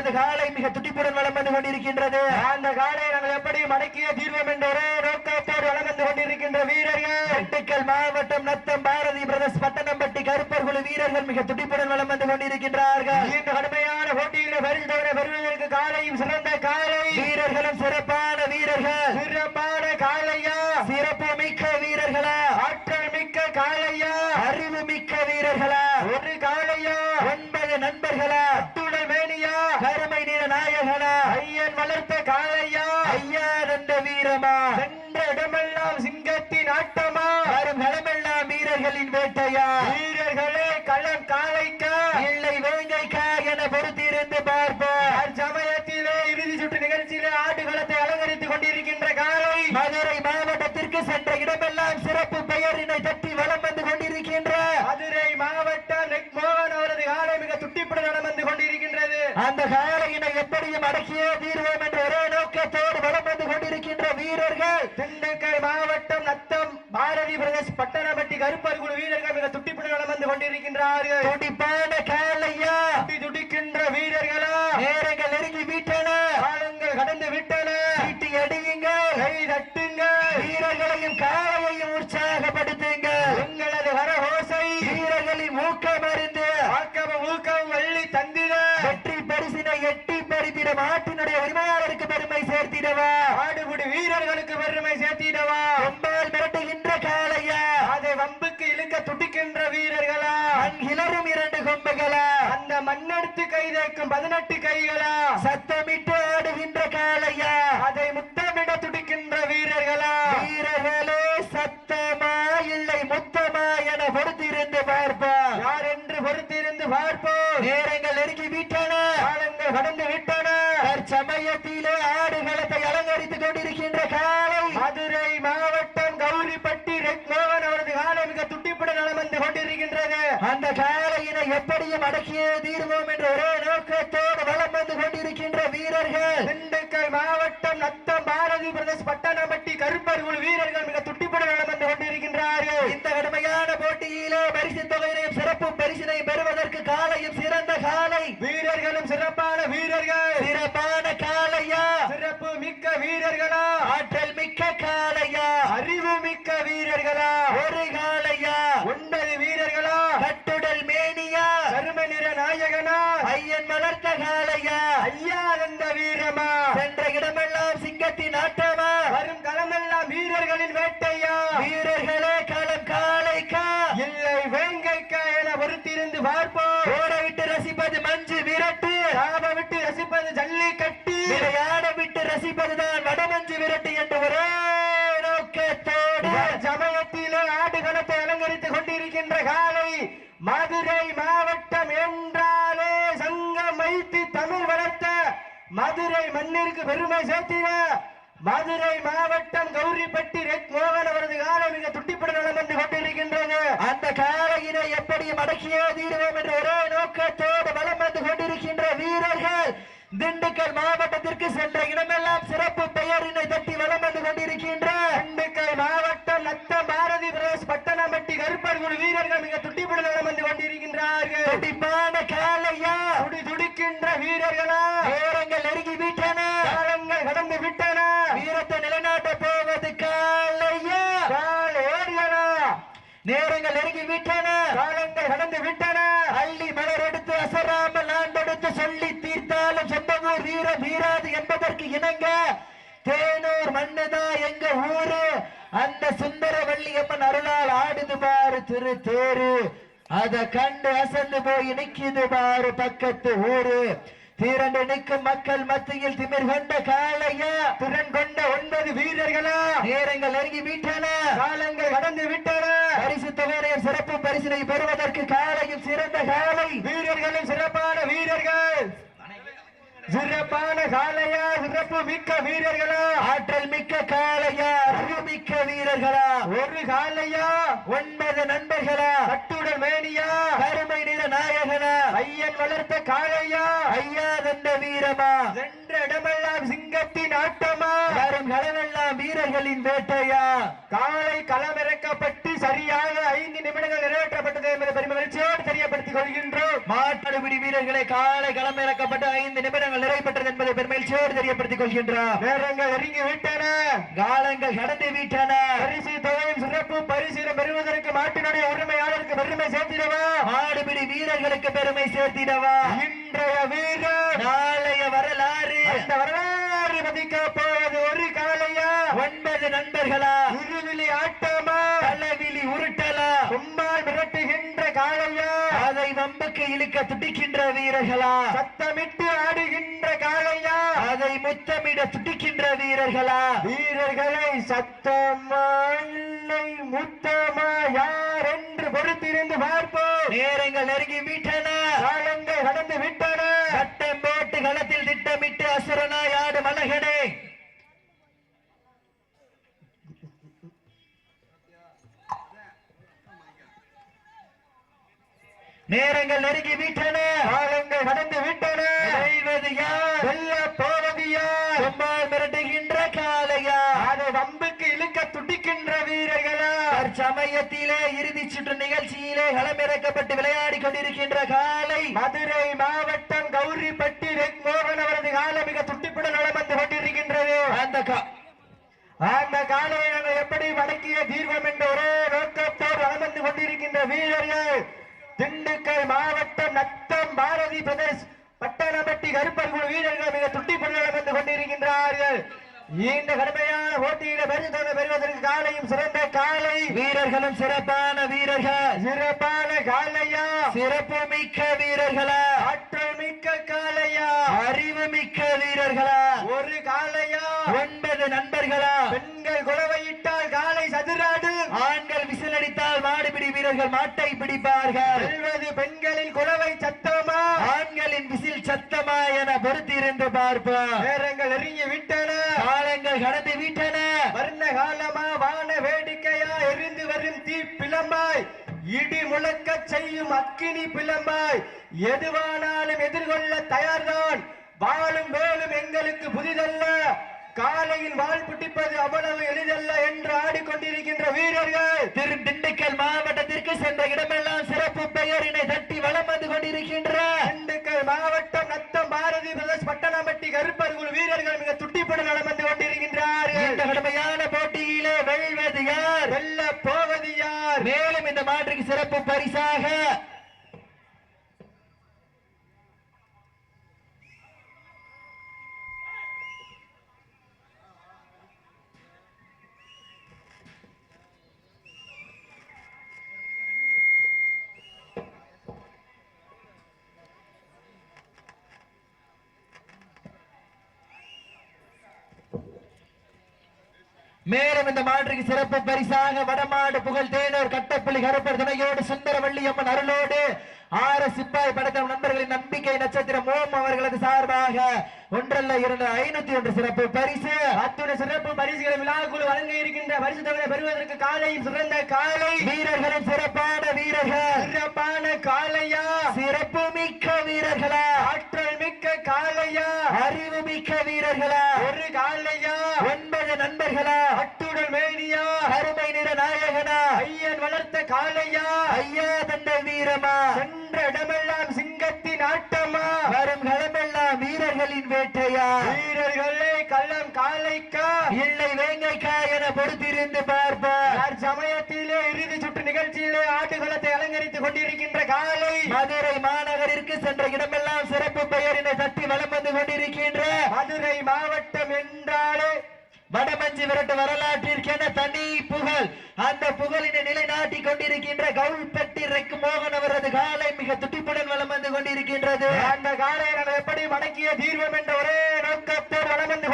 வீரர்களது காலை மிக துடிப்புடன் வலம் வந்து கொண்டிருக்கின்றது. அந்த காலை நாங்கள் எப்படி மடக்கிய தீர்வோம் என்ற ஒரே நோக்கத்தோடு வளம் வந்து கொண்டிருக்கின்ற வீரர்கள். திண்டுக்கல் மாவட்டம் நத்தம் பாரதி பிரதர்ஸ் பட்டணம்பட்டி கருப்பர் குழு வீரர்கள் மிக துடிப்புடன் வலம் வந்து கொண்டிருக்கின்றார்கள். இந்த கடுமையான போட்டியில் பரிசு தவிர பெறுவதற்கு காலையும் சிறந்த காலை. வீரர்களும் சிறப்பான வீரர்கள் சிறப்பான காலையா சிறப்பு மிக்க வீரர்களா ஆற்றல் மிக்க காலையா அறிவு மிக்க வீரர்களா ஒரு காலையா ஒன்பது நண்பர்களா துணை மேனியா கருமை நிற நாயகனா ஐயன் வளர்த்த காலையா ஐயா தந்த வீரமா சென்ற இடமெல்லாம் சிங்கத்தின் ஆட்டமா வரும் களமெல்லாம் வீரர்களின் வேட்டையா வீரர்களே களம் காலைக்கா இல்லை வேங்கைக்கா என பொறுத்திருந்து பார்ப்போம் சமயத்திலே இறுதி சுற்று நிகழ்ச்சியிலே ஆடுகளத்தை அலங்கரித்துக் கொண்டிருக்கின்ற காலை மதுரை மாவட்டத்திற்கு சென்ற இடமெல்லாம் சிறப்பு பெயரினை தட்டி வலம் வந்து கொண்டிருக்கின்ற மதுரை மாவட்டம் நெக் மோகன் அவரது காலை மிக துட்டிப்புடன் நடம் வந்து கொண்டிருக்கின்றது. அந்த காலையினை எப்படியும் அடக்கியே தீர்வோம் என்ற ஒரே நோக்கத்தோடு வலம் வந்து கொண்டிருக்கின்ற வீரர்கள். திண்டுக்கல் மாவட்டம் நத்தம் பாரதி பிரதேஷ் பட்டணப்பட்டி கருப்பர் குழு வீரர்கள் மிக துட்டிப்புடன் நடம் வந்து கொண்டிருக்கின்றார்கள். துடிப்பான காலையா மாட்டினுடைய உரிமையாளருக்கு பெருமை சேர்த்திடவா? ஆடுபுடி வீரர்களுக்கு பெருமை சேர்த்திடவா? கொம்பால் மிரட்டுகின்ற காளையா? அதை வம்புக்கு இழுக்க துடிக்கின்ற வீரர்களா? கிளறும் இரண்டு கொம்புகளா? அந்த மண்ணெடுத்து கை தேக்கும் பதினெட்டு கைகளா? சத்தமிட்டு ஆடுகின்ற காளையா? அதை முத்தமிட துடிக்கின்ற வீரர்களா? வீரர்களே சத்தமா இல்லை முத்தமா என பொறுத்திருந்து பார்ப்போம். யார் என்று பொறுத்திருந்து பார்ப்போம். நேரங்கள் நெருங்கி தற்சமயத்திலே ஆடுகளத்தை அலங்கரித்துக் கொண்டிருக்கின்ற காலை மதுரை மாவட்டம் கௌரிப்பட்டி ரெக் மோகன் அவரது காலை மிக துட்டிப்புடன் நலம் கொண்டிருக்கின்றது. அந்த காலையினை எப்படியும் அடக்கியே தீர்வோம் என்ற ஒரே நோக்கத்தோடு வளம் வந்து கொண்டிருக்கின்ற வீரர்கள். திண்டுக்கல் மாவட்டம் நத்தம் பாரதி பிரதேஷ் பட்டணப்பட்டி கருப்பர் குழு வீரர்கள் மிக துட்டிப்புடன் நலம் கொண்டிருக்கின்றார்கள். இந்த கடுமையான போட்டியிலே பரிசு தொகையினையும் சிறப்பு பரிசினையும் பெறுவதற்கு காலையும் சிறந்த காலை வீரர்களும் சிறப்பான வீரர்கள் சிறப்பான காளையா சிறப்பு மிக்க வீரர்களா ஆற்றல் மிக்க காளையா அறிவு மிக்க காளையா ஒன்பது வீரர்களா? கட்டுடல் மேனியா? கரும நிற நாயகனா? ஐயன் வளர்த்த காளையா? ஐயா அந்த வீரமா? சென்ற இடமெல்லாம் சிங்கத்தின் ஆட்டமா? வரும் களமெல்லாம் வீரர்களின் வேட்டையா? வீரர்களே களம் காளைக்கா? இல்லை வேங்கைக்கா என பொறுத்திருந்து பார்ப்போம். ஓட விட்டு ரசிப்பது மஞ்சு விரட்டு. லாப விட்டு ரசிப்பது ஜல்லிக்கட்டு. விளையாட விட்டு ரசிப்பதுதான் வடமஞ்சு விரட்டு என்று ஒரே மதுரை பெருமை சேர்த்தின மதுரை மாவட்டம் கௌரிப்பட்டி ரெட் மோகன் அவரது காலம் மிக துட்டிப்புடன் நடந்து கொண்டிருக்கின்றது. அந்த காலையினை எப்படி மடக்கியே தீர்வோம் என்ற ஒரே நோக்கத்தோடு வலம் வந்து கொண்டிருக்கின்ற வீரர்கள் திண்டுக்கல் மாவட்டத்திற்கு சென்ற இடமெல்லாம் சிறப்பு பெயரினை தட்டி வலம் வந்து கொண்டிருக்கின்ற திண்டுக்கல் மாவட்டம் நத்த பாரதி பிரதேஷ் பட்டணம்பட்டி கருப்பர் வீரர்கள் மிக துட்டிப்புடன் நடந்து வந்து கொண்டிருக்கின்றார்கள் துடிப்பான காலையா துடி துடிக்கின்ற வீரர்களா நேரங்கள் நெருங்கி விட்டன காலங்கள் கடந்து விட்டன வீரத்தை நிலைநாட்ட போவது காலையா காலேர்களா நேரங்கள் நெருங்கி விட்டன. காலங்கள் கடந்து விட்டன. அள்ளி மலர் எடுத்து அசராமல் ஆண்டெடுத்து சொல்லி தீர்த்தாலும் சொந்தமூர் வீர வீராது என்பதற்கு இணங்க தேனூர் மண்ணுதான் எங்க ஊரு? அந்த சுந்தர வள்ளியம்மன் அருளால் ஆடுது பாரு திரு தேரு அத கண்டு அசந்து போய் நிக்குது பாரு பக்கத்து ஊரு. திரண்டு நிற்கும் மக்கள் மத்தியில் திமிர் கொண்ட காளையா? திறன் கொண்ட ஒன்பது வீரர்களா? நேரங்கள் நெருங்கி விட்டன. காலங்கள் கடந்து விட்டன. பரிசு தொகையினர் சிறப்பு பரிசினை பெறுவதற்கு காலையும் சிறந்த காலை. வீரர்களும் சிறப்பான வீரர்கள். சிறப்பான காலையா? சிறப்பு மிக்க வீரர்களா? ஆற்றல் மிக்க அறிவு மிக்க வீரர்களா? ஒரு காலையா? ஒன்பது நண்பர்களா? கட்டுடல் மேனியா? கருமை நிற நாயகனா? ஐயன் வளர்த்த காளையா? ஐயா தந்த வீரமா? சென்ற இடமெல்லாம் சிங்கத்தின் ஆட்டமா? வரும் களமெல்லாம் வீரர்களின் வேட்டையா? காலை களமிறக்கப்பட்டு ஐந்து நிமிடங்கள் நிறைவேற்றப்பட்டது என்பதை பெருமை மகிழ்ச்சியோடு தெரியப்படுத்தி அலங்கரித்துக் கொள்கின்றோம். மாட்டடுபிடி வீரர்களை காலை களமிறக்கப்பட்டு ஐந்து நிமிடங்கள் நிறைவேற்றது என்பதை பெருமைச்சோடு தெரியப்படுத்திக் கொள்கின்றார் நேரங்கள் நெருங்கி விட்டன. காலங்கள் கடந்து விட்டன. பரிசு தொகையும் சிறப்பு பரிசீலம் பெறுவதற்கு மாட்டினுடைய உரிமையாளருக்கு பெருமை சேர்த்திடவா? மாடுபிடி வீரர்களுக்கு பெருமை சேர்த்திடவா? இன்றைய வீரர். நாளைய வரலாறு. அந்த வரலாறு மதிக்க போவது ஒரு காலையா ஒன்பது நண்பர்களா இருவிழி ஆட்டமா தலைவிழி உருட்டலா கும்பால் மிரட்டுகின்ற காளையா அதை வம்புக்கு இழுக்க துடிக்கின்ற வீரர்களா? சத்தமிட்டு ஆடுகின்ற காளையா? அதை முத்தமிட துடிக்கின்ற வீரர்களா? வீரர்களை சத்தமா இல்லை முத்தமா யார் என்று பொறுத்திருந்து பார்ப்போம். நேரங்கள் நெருங்கி விட்டன. காலங்கள் கடந்து விட்டன. சட்டம் போட்டு களத்தில் திட்டமிட்டு அசுரனாய் ஆடு மலகனே நேரங்கள் நெருங்கி விட்டன. காலங்கள் கடந்து விட்டன. வெல்வது யார்? வெல்ல போவது யார்? சும்மால் மிரட்டுகின்ற காளையா? அதை வம்புக்கு இழுக்க துடிக்கின்ற வீரர்களா? தற்சமயத்திலே இறுதி சுற்று நிகழ்ச்சியிலே களமிறக்கப்பட்டு விளையாடி கொண்டிருக்கின்ற காலை மதுரை மாவட்டம் கௌரிப்பட்டி மோகன் அவரது காலம் மிக துட்டிப்புடன் நலம் வந்து கொண்டிருக்கின்றது. அந்த அந்த காலையை நாங்கள் எப்படி வடக்கிய தீர்வோம் என்ற ஒரே நோக்கத்தோடு வந்து கொண்டிருக்கின்ற வீரர்கள் திண்டுக்கல் மாவட்டம் நத்தம் பாரதி பிரதேஷ் பட்டணப்பட்டி கருப்பர் குழு வீரர்கள் மிக துட்டிப்புடன் நலம் வந்து கொண்டிருக்கின்றார்கள். இந்த கடுமையான போட்டியில பரிசு தொகை பெறுவதற்கு காலையும் சிறந்த காலை. வீரர்களும் சிறப்பான வீரர்கள். சிறப்பான காலையா? சிறப்பு மிக்க வீரர்களா? ஆற்றல் மிக்க காலையா? அறிவு மிக்க வீரர்களா? ஒரு காலையா? ஒன்பது நண்பர்களா? பெண்கள் குலவையிட்டால் காலை சதுராடு ஆண்கள் விசிலடித்தால் மாடுபிடி வீரர்கள் வெல்வது பெண்களின் குலவை சத்தமா? ஆண்களின் விசில் சத்தமா என பொறுத்திருந்து பார்ப்போம். நேரங்கள் நெருங்கி விட்டன. காலங்கள் கடந்து விட்டன. வர்ண காலமா? வான வேடிக்கையா? எரிந்து வரும் தீ பிளம்பாய். இடி முழக்க செய்யும் அக்கினி பிளம்பாய். எதுவானாலும் எதிர்கொள்ள தயார்தான். வாழும் வேலும் எங்களுக்கு புதிதல்ல. காலையில் வாள் பிடிப்பது அவ்வளவு எளிதல்ல என்று ஆடிக்கொண்டிருக்கின்ற வீரர்கள். திரு திண்டுக்கல் மாவட்டத்திற்கு சென்ற இடமெல்லாம் கொண்டிருக்கின்ற திண்டுக்கல் மாவட்டம் நத்தம் பாரதி பிரதேஷ் பட்டணம்பட்டி கருப்பர் குழு வீரர்கள் மிக துட்டிப்புடன் நலம் வந்து கொண்டிருக்கின்றார்கள். இந்த கடுமையான போட்டியிலே வெல்வது யார் வெல்ல போவது யார் மேலும் இந்த மாற்றுக்கு சிறப்பு பரிசாக மேலும் இந்த மாற்றுக்கு சிறப்பு பரிசாக வடமாடு புகழ் தேனூர் கட்டப்புள்ளி கருப்பர் துணையோடு சுந்தரவள்ளி அம்மன் அருளோடு ஆறு சிப்பாய் படைத்த நண்பர்களின் நம்பிக்கை நட்சத்திரம் ஓம் அவர்களது சார்பாக ஒன்றல்ல இரண்டு ஐநூத்தி ஒன்று சிறப்பு பரிசு. அத்துடன் சிறப்பு பரிசுகளை விழாக்குழு வழங்க இருக்கின்ற பரிசு தொகை பெறுவதற்கு காலையும் சிறந்த காலை. வீரர்களின் சிறப்பான வீரர்கள். சிறப்பான காலையா சிறப்பு மிக்க வீரர்களா. ஆற்றல் மிக்க காலையா அறிவு மிக்க வீரர்களா. ஒரு காலையா நண்பர்களா அட்டுடல் மேனியா கருமை நிற நாயகனா ஐயன் வளர்த்த காலையா ஐயா தந்த வீரமா. சென்ற இடமெல்லாம் சிங்கத்தின் ஆட்டமா. வரும் களமெல்லாம் வீரர்களின் வேட்டையா. வீரர்களே கள்ளம் காலைக்கா இல்லை வேங்கைக்கா என பொறுத்திருந்து பார்ப்பார் யார் சமயத்திலே இறுதி சுற்று நிகழ்ச்சியிலே ஆட்டுகளத்தை அலங்கரித்துக் கொண்டிருக்கின்ற காலை மதுரை மாநகரிற்கு சென்ற இடமெல்லாம் சிறப்பு பெயரினை தட்டி வலம் வந்து கொண்டிருக்கின்ற மதுரை மாவட்டம் என்றாலே வடமஞ்சி விரட்டு வரலாற்றிற்கென தனி புகழ். அந்த புகழினை நிலைநாட்டி கொண்டிருக்கின்ற கவுல்பட்டி ரெக்கு மோகன் அவரது காலை மிக துட்டிப்புடன் வலம் வந்து கொண்டிருக்கின்றது. அந்த காலை எப்படி மடக்கிய தீர்வம் என்ற ஒரே நோக்கத்தோடு வளம் வந்து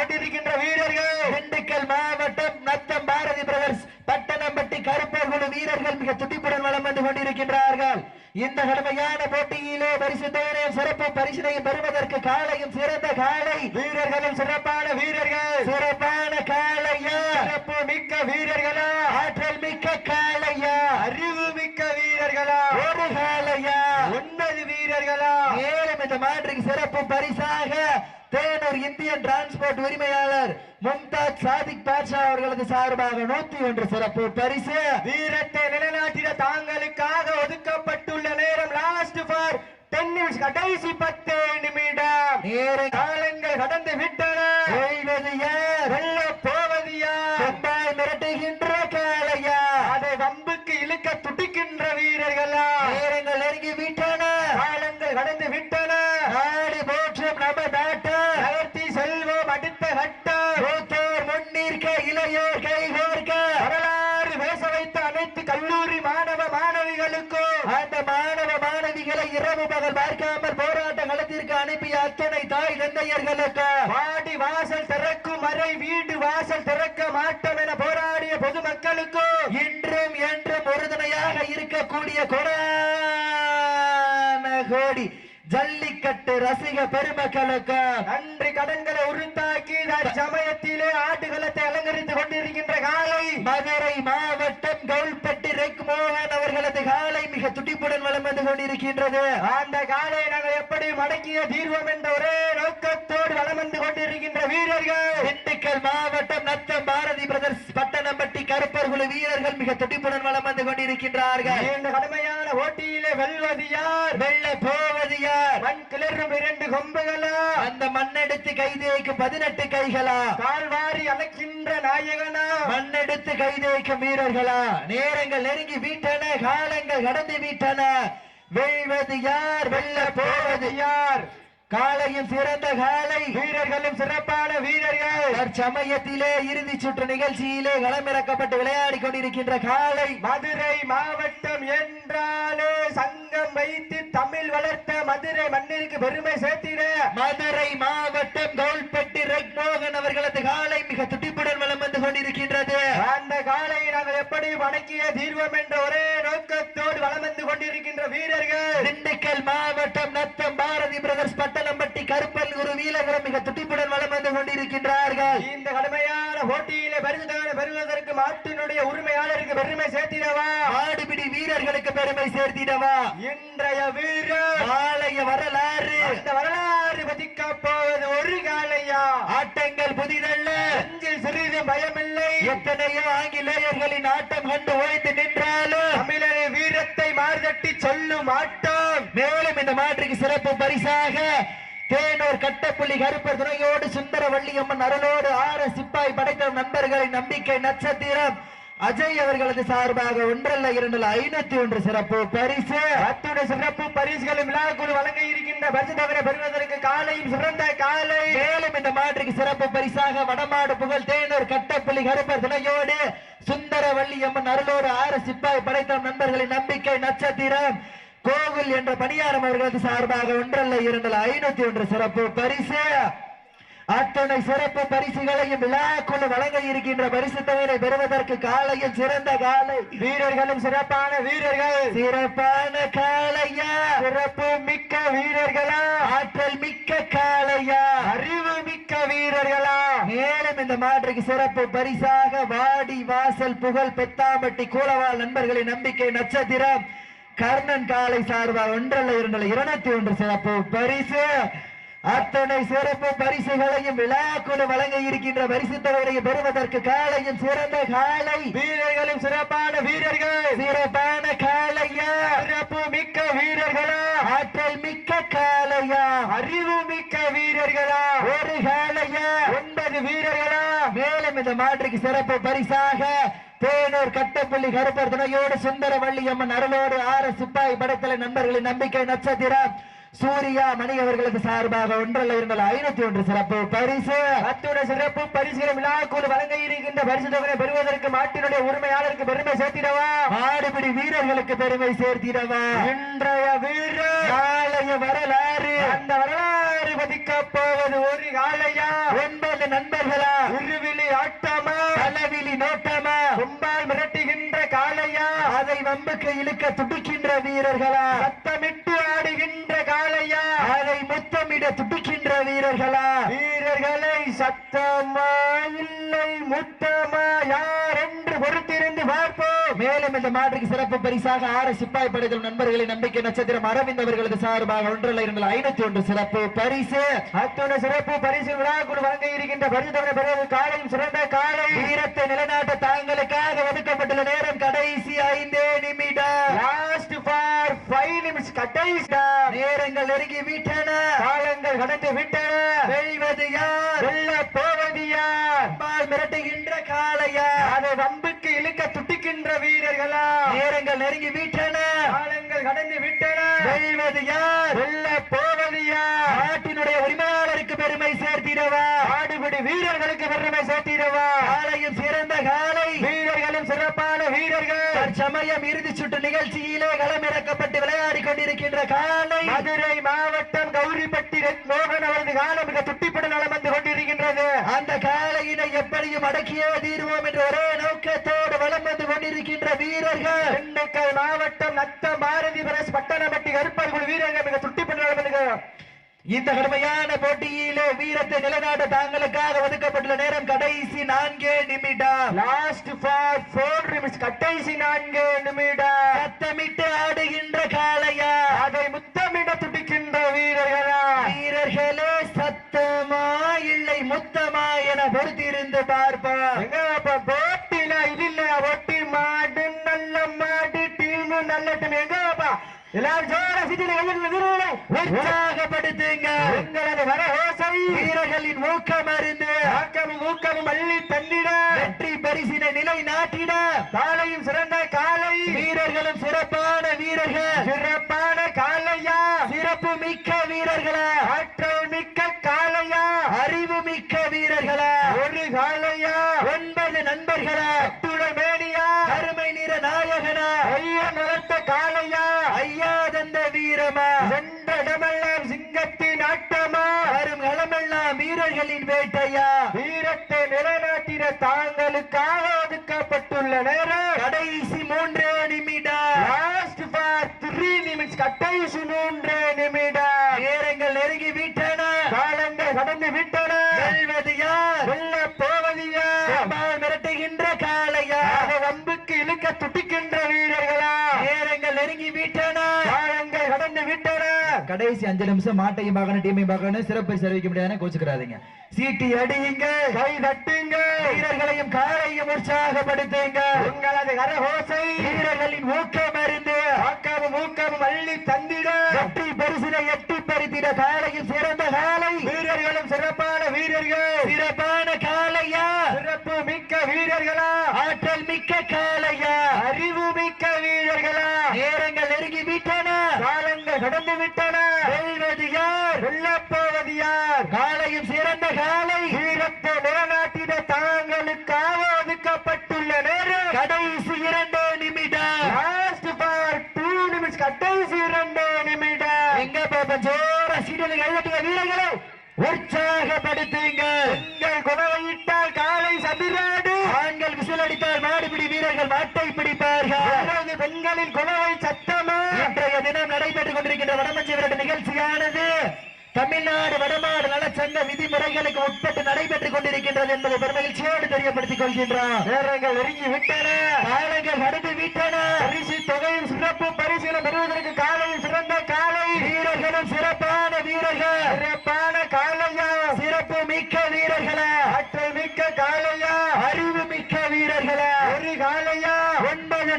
இந்த கடுமையான போட்டியிலே பரிசு தொகையையும் சிறப்பு பரிசினையும் பெறுவதற்கு காலையும் சிறந்த காலை. வீரர்களும் சிறப்பான வீரர்கள். சிறப்பான காளையா சிறப்பு மிக்க வீரர்களா? ஆற்றல் மிக்க காளையா அறிவு மிக்க வீரர்களா? ஒரு காளையா ஒன்பது வீரர்களா? மேலும் இந்த மாற்றுக்கு சிறப்பு பரிசாக தேனூர் இந்தியன் டிரான்ஸ்போர்ட் உரிமையாளர் மும்தாஜ் சாதிக் பாட்ஷா அவர்களது சார்பாக நூத்தி ஒன்று சிறப்பு பரிசு. வீரத்தை நிலைநாட்டிட தாங்களுக்காக ஒதுக்கப்பட்டுள்ள நேரம் லாஸ்ட் ஃபார் டென் நிமிஷம் கடைசி பத்து நிமிடம். நேர காலங்கள் கடந்து விட்டன வெல்வது யார் வெல்ல போவது யார் செம்பாய் மிரட்டுகின்ற காளையா அதை வம்புக்கு இழுக்க துடிக்கின்ற வீரர்களா நேரங்கள் நெருங்கி விட்டன காலங்கள் கடந்து விட்டன நாடு போற்றும் நம்ம நாட்டம் நகர்த்தி செல்வோம் அடுத்த கட்டம் மூத்தோர் முன்னிற்க இளையோர் கைகோர்க்க வரலாறு பேச வைத்த அனைத்து கல்லூரி மாணவ மாணவிகளுக்கும் அந்த மாணவ மாணவிகளை இரவு பகல் பார்க்காமல் போராட்டம் களத்திற்கு அனுப்பிய அத்தனை தாய் தந்தையர்களுக்கு வாடி வாசல் திறக்கும் வரை வீடு வாசல் திறக்க மாட்டோம் என போராடிய பொதுமக்களுக்கும் இன்றும் என்றும் உறுதுணையாக இருக்கக்கூடிய கொடான கோடி ஜல்லிக்கட்டு ரசிக பெருமக்களுக்கு நன்றி கடன்களை உருந்தாக்கி சமயத்திலே ஆட்டுகளத்தை அலங்கரித்துக் கொண்டிருக்கின்ற காலை மதுரை மாவட்டம் கவுல்பட்டி ரெக் மோகன் அவர்களது காலை மிக துடிப்புடன் வலம் வந்து கொண்டிருக்கின்றது. அந்த காலை நாங்கள் எப்படி மடக்கிய தீர்வோம் என்ற ஒரே நோக்கத்தோடு வலம் வந்து கொண்டிருக்கின்ற வீரர்கள். திண்டுக்கல் மாவட்டம் நத்தம் பாரதி பிரதர்ஸ் பட்டணம்பட்டி கருப்பர் குழு வீரர்கள் மிக துடிப்புடன் வலம் வந்து கொண்டிருக்கின்றார்கள். இந்த கடுமையான போட்டியிலே வெல்வது யார் வெல்ல போவது யார் மண் கிளறும் இரண்டு கொம்புகளா. அந்த மண்ணெடுத்து கைதேக்கும் பதினெட்டு கைகளா. கால்வாரி அழைக்கின்ற நாயகனா. மண்ணெடுத்து கைதேக்கும் வீரர்களா. நேரங்கள் நெருங்கி விட்டன காலங்கள் கடந்து விட்டன. வெல்வது யார் வெல்ல போவது யார் காலையும் சிறந்த காலை வீரர்களும் சிறப்பான வீரர்கள். தற்சமயத்திலே இறுதி சுற்று நிகழ்ச்சியிலே களமிறக்கப்பட்டு விளையாடி கொண்டிருக்கின்ற காலை மதுரை மாவட்டம் என்றாலே சங்கம் வைத்து தமிழ் வளர்த்த மதுரை மண்ணிற்கு பெருமை சேர்த்திட. மதுரை மாவட்டம் கவுல்பட்டி ரெக்மோகன் அவர்களது காலை கொண்டிருக்கின்றது அந்த காலை நாங்கள் எப்படி வணங்கிய தீர்வோம் என்ற ஒரே நோக்கத்தோடு வலம் வந்து கொண்டிருக்கின்ற வீரர்கள். திண்டுக்கல் மாவட்டம் நத்தம் பாரதி பிரதர்ஸ் பட்டணம்பட்டி கருப்பல் குரு வீரர்களும் மிக துடிப்புடன் வலம் வந்து கொண்டிருக்கின்றார்கள். இந்த கடுமையான போட்டியிலே பரிசுதான பெறுவதற்கு மாட்டினுடைய உரிமையாளருக்கு பெருமை சேர்த்திடவா? ஆடுபிடி வீரர்களுக்கு பெருமை சேர்த்திடவா? இன்றைய வீரர். ஆலய வரலாறு. அந்த வரலாறு பதிக்க போவது ஒரு காலையா? ஆட்டங்கள் புதிதல்ல. சிறிது பயமில்லை எத்தனையோ ஆங்கிலேயர்களின் ஆட்டம் கண்டு ஓய்ந்து நின்றாலும் தமிழரை வீரத்தை மார்தட்டி சொல்லும் ஆட்டம். மேலும் இந்த மாற்றுக்கு சிறப்பு பரிசாக தேனூர் கட்டப்புள்ளி கருப்பர் துணையோடு சுந்தர வள்ளியம்மன் அருளோடு ஆற சிப்பாய் படைத்த நண்பர்களின் நம்பிக்கை நட்சத்திரம். அஜய் அவர்களது சார்பாக ஒன்றல்ல இரண்டல்ல ஐநூத்தி ஒன்று சிறப்பு பரிசு. அத்துடைய சிறப்பு பரிசுகளும் விழாக்குழு வழங்க இருக்கின்ற பரிசு தவிர பெறுவதற்கு காலையும் சிறந்த காலை. மேலும் இந்த மாற்றுக்கு சிறப்பு பரிசாக வடமாடு புகழ் தேனூர் கட்டப்புள்ளி கருப்பர் துணையோடு சுந்தர வள்ளியம்மன் அருளோடு ஆறு சிப்பாய் படைத்த நண்பர்களின் நம்பிக்கை நட்சத்திரம். கோவில் என்ற பணியாரம் அவர்களது சார்பாக ஒன்றல்ல இரண்டல்ல ஐநூத்தி ஒன்று சிறப்பு பரிசு. அத்தனை சிறப்பு பரிசுகளையும் விழாக்குழு வழங்க இருக்கின்ற பரிசு தொகையை பெறுவதற்கு காலையில் சிறந்த காலை. வீரர்களும் சிறப்பான வீரர்கள். சிறப்பான காளையா. சிறப்பு மிக்க வீரர்களா. ஆற்றல் மிக்க காளையா. அறிவு மிக்க வீரர்களா. மேலும் இந்த மாற்றுக்கு சிறப்பு பரிசாக வாடி வாசல் புகழ் பெத்தாம்பட்டி கூலவாள் நண்பர்களின் நம்பிக்கை நட்சத்திரம். கர்ணன் காலை சார்பாக ஒன்றல்ல இரண்டல்ல இருநூத்தி ஒன்று சிறப்பு பரிசு. அத்தனை சிறப்பு பரிசுகளையும் விழாக்குழு வழங்க இருக்கின்ற பரிசு தொகையை பெறுவதற்கு காலையும் சிறந்த காலை. வீரர்களும் சிறப்பான வீரர்கள். சிறப்பான காளையா சிறப்பு மிக்க வீரர்களா? ஆற்றல் மிக்க காளையா அறிவு மிக்க வீரர்களா? ஒரு காளையா ஒன்பது வீரர்களா? மேலும் இந்த மாற்றுக்கு சிறப்பு பரிசாக தேனூர் கட்டப்பள்ளி கருப்பர் துணையோடு சுந்தர வள்ளியம்மன் அருளோடு ஆறு சிப்பாய் படைத்தலை நண்பர்களின் நம்பிக்கை நட்சத்திரம். சூர்யா மணி அவர்களுக்கு சார்பாக ஒன்றல்ல இருந்தால் ஐநூத்தி ஒன்று சிறப்பு பரிசு. அத்துடைய சிறப்பு பரிசுகளை விழாக்குழு வழங்க இருக்கின்ற பரிசு தொகையை பெறுவதற்கு மாட்டினுடைய உரிமையாளருக்கு பெருமை சேர்த்திடவா? மாடுபிடி வீரர்களுக்கு பெருமை சேர்த்திடவா? இன்றைய வீரர் நாளைய வரலாறு. அந்த வரலாறு பதிக்க போவது ஒரு காலையா ஒன்பது நண்பர்களா? இருவிழி ஆட்டமா? தலைவிழி நோட்டமா? கும்பால் மிரட்டுகின்ற காளையா? அதை வம்புக்கு இழுக்க துடிக்கின்ற வீரர்களா? சத்தமிட்டு ஆடுகின்ற காளையா? அதை முத்தமிட துடிக்கின்ற வீரர்களா? வீரர்களை சத்தமா இல்லை முத்தமா யார் என்று பொறுத்திருந்து பார்ப்போம். மேலும் இந்த மாற்றுக்கு சிறப்பு பரிசாக ஆறு சிப்பாய் படைகள் நண்பர்களின் நம்பிக்கை நட்சத்திரம் அரவிந்த் அவர்களது சார்பாக ஒன்றில் இரண்டு ஐநூத்தி ஒன்று சிறப்பு பரிசு. அத்துணை சிறப்பு பரிசு விழாக்குழு வழங்க இருக்கின்ற பரிசு தொகை பெறுவது காலையும் சிறந்த காலை. வீரத்தை நிலைநாட்ட தாங்களுக்காக ஒதுக்கப்பட்டுள்ள நேரம் கடைசி ஐந்தே நிமிடம். லாஸ்ட் ஃபார் ஃபைவ் நிமிஷம் கடைசி. நேரங்கள் நெருங்கி விட்டன. காலங்கள் கடந்து விட்டன. வெல்வது யார்? வெல்ல போவது யார்? மிரட்டுகின்ற காளையா? அதை வம்புக்கு இழுக்க துடிக்கின்ற வீரர்களா? நேரங்கள் நெருங்கி விட்டன காலங்கள் கடந்து விட்டன. வெல்வது யார்? வெல்ல போவது யார்? நாட்டினுடைய உரிமையாளருக்கு பெருமை சேர்த்திடவா? ஆடுபிடி வீரர்களுக்கு பெருமை சேர்த்திடவா? காலையும் சிறந்த காலை. வீரர்களும் சிறப்பான வீரர்கள். தற்சமயம் இறுதி சுற்று நிகழ்ச்சியிலே களமிறக்கப்பட்டு விளையாடி கொண்டிருக்கின்ற காலை. மதுரை மாவட்டம் கௌரிப்பட்டி மோகன் அவரது காலம் மிக துட்டிப்பட நலம் வந்து கொண்டிருக்கின்றது. அந்த காலையினை எப்படியும் அடக்கியே தீர்வோம் என்ற ஒரே நோக்கத்தோடு வலம் வந்து கொண்டிருக்கின்ற வீரர்கள். திண்டுக்கல் மாவட்டம் நத்த பாரதி பிரஸ் பட்டணப்பட்டி கருப்பர் குழு வீரர்கள் மிக துட்டிப்பட நலம் இந்த கடுமையான போட்டியிலே வீரத்தை நிலநாட்ட தாங்களுக்காக ஒதுக்கப்பட்டுள்ள நேரம் கடைசி நான்கே நிமிடம். லாஸ்ட் ஃபார் ஃபோர் நிமிஷம் கடைசி நான்கே நிமிடம். பொறுத்திருந்து பார்ப்பார் எங்க அப்ப போட்டில இது இல்ல ஒட்டி மாடு நல்ல மாடு டீம் நல்ல டீம். எங்க அப்பா? எல்லாரும் ஜோர உற்சாகப்படுத்துங்க. வீரர்களின் ஊக்கம் அறிந்து. ஆக்கமும் ஊக்கமும் அள்ளி தந்திட. வெற்றி பரிசினை நிலை நாட்டிட காலையும் சிறந்த காலை. வீரர்களும் சிறப்பான வீரர்கள். சிறப்பான காலையா. சிறப்பு மிக்க வீரர்களா. ஆற்றல் மிக்க காலையா அறிவு மிக்க வீரர்களா ஒரு காலையா ஒன்பது நண்பர்களா துணை மேனியா அருமை நிற நாயகனா ஐயன் வளர்த்த காலையா ஐயா தந்த வீரமா சென்ற இடமெல்லாம் சிங்கத்தின் ஆட்டமா வரும் களமெல்லாம் வீரர்களின் வேட்டையா வீரத்தை நிலைநாட்டிட தாங்களுக்காக ஒதுக்கப்பட்டுள்ள நேரம் கடைசி மூன்றே நிமிடம் லாஸ்ட் ஃபார் த்ரீ நிமிஷம் கடைசி மூன்று நிமிடம் நேரங்கள் நெருங்கி விட்டன. காலங்கள் கடந்து விட்டன. வெல்வது யார் வெல்ல போவதியா அம்பாள் மிரட்டுகின்ற காளையா? வம்புக்கு இழுக்க துடிக்கின்ற வீரர்களா? நேரங்கள் நெருங்கி விட்டன. கடைசி அஞ்சு நிமிஷம் மாட்டையும் பார்க்கணும் டீமையும் பார்க்கணும் சிறப்பு அறிவிக்க முடியாதுன்னு கோச்சுக்கிறாதீங்க. சீட்டி அடியுங்க கை தட்டுங்க வீரர்களையும் காலையும் உற்சாகப்படுத்துங்க. உங்களது கரகோசை வீரர்களின் ஊக்கம் அறிந்து ஆக்கமும் ஊக்கமும் அள்ளி தந்திட. எட்டி பரிசினை எட்டி பறித்திட காலையும் சிறந்த காலை. வீரர்களும் சிறப்பாக வீரர்கள் சிறப்பான காளையா சிறப்பு மிக்க வீரர்களா ஆற்றல் மிக்க காளையா அறிவு மிக்க வீரர்களா நேரங்கள் நெருங்கி விட்டன காலங்கள் கடந்து விட்டன. வெல்வது யார் வெல்லப் போவது யார் காலையும் சிறந்த காலை வீரத்தை நிலநாட்டிட தாங்களுக்காக ஒதுக்கப்பட்டுள்ள நேரம். கடைசி இரண்டு நிமிடம். லாஸ்ட் ஃபார் டூ நிமிஷம் கடைசி இரண்டு நிமிடம். எங்க பாப்ப ஜோர சீடலுக்கு எழுதுங்க வீரர்களை. உற்சாகப்படுத்துங்க. பெண்கள் குணவையிட்டால் காலை சதிராடு ஆண்கள் விசில் அடித்தால் மாடுபிடி வீரர்கள் மாட்டை பிடிப்பார்கள். பெண்களின் குணவை சத்தமா இன்றைய தினம் நடைபெற்றுக் கொண்டிருக்கின்ற வடமஞ்சி விரட்டு நிகழ்ச்சியானது தமிழ்நாடு வடமாடு நலச்சங்க விதிமுறைகளுக்கு உட்பட்டு நடைபெற்றுக் கொண்டிருக்கின்றது என்பதை பெருமகிழ்ச்சியோடு தெரியப்படுத்திக் கொள்கின்றோம். நேரங்கள் நெருங்கி விட்டன. காலங்கள் கடந்து விட்டன. பரிசு தொகையும் சிறப்பு பரிசுகளை பெறுவதற்கு காலையில் சிறந்த காலை. வீரர்களும் சிறப்பான வீரர்கள். சிறப்பான காலையா சிறப்பு மிக்க வீரர்களா ஆற்றல் மிக்க காலையா அறிவு மிக்க வீரர்களா ஒரு காலையா ஒன்பது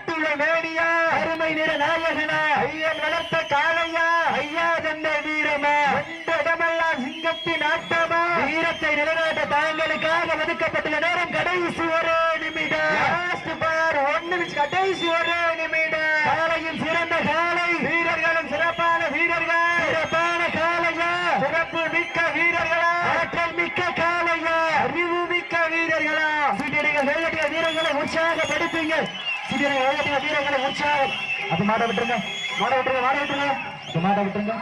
அட்டுள்ள மேனியா அருமை நிற நாயகனா? ஐயன் வளர்த்த காலையா ஐயா தந்த வீரமா? எந்த இடமெல்லாம் சிங்கத்தின் ஆட்டமா? வீரத்தை நிலைநாட்ட தாங்களுக்காக ஒதுக்கப்பட்டுள்ள நேரம் கடைசி ஒரு நிமிடம். லாஸ்ட் பார் ஒன் நிமிஷம் கடைசி ஒரு நிமிடம் காலையும் சிறந்த காலை வீரர்களும் சிறப்பான வீரர்கள் சிறப்பான காலையா சிறப்பு மிக்க வீரர்களா ஆற்றல் மிக்க காலையா அறிவு மிக்க வீரர்களா சீட்டியடிகள் வேகட்டிய வீரர்களை உற்சாகப்படுத்துங்க சீட்டியடிகள் வேகட்டிய வீரர்களை உற்சாகம். அப்ப மாட விட்டுருங்க. மாட விட்டுருங்க மாட விட்டுருங்க. மாட விட்டுருங்க.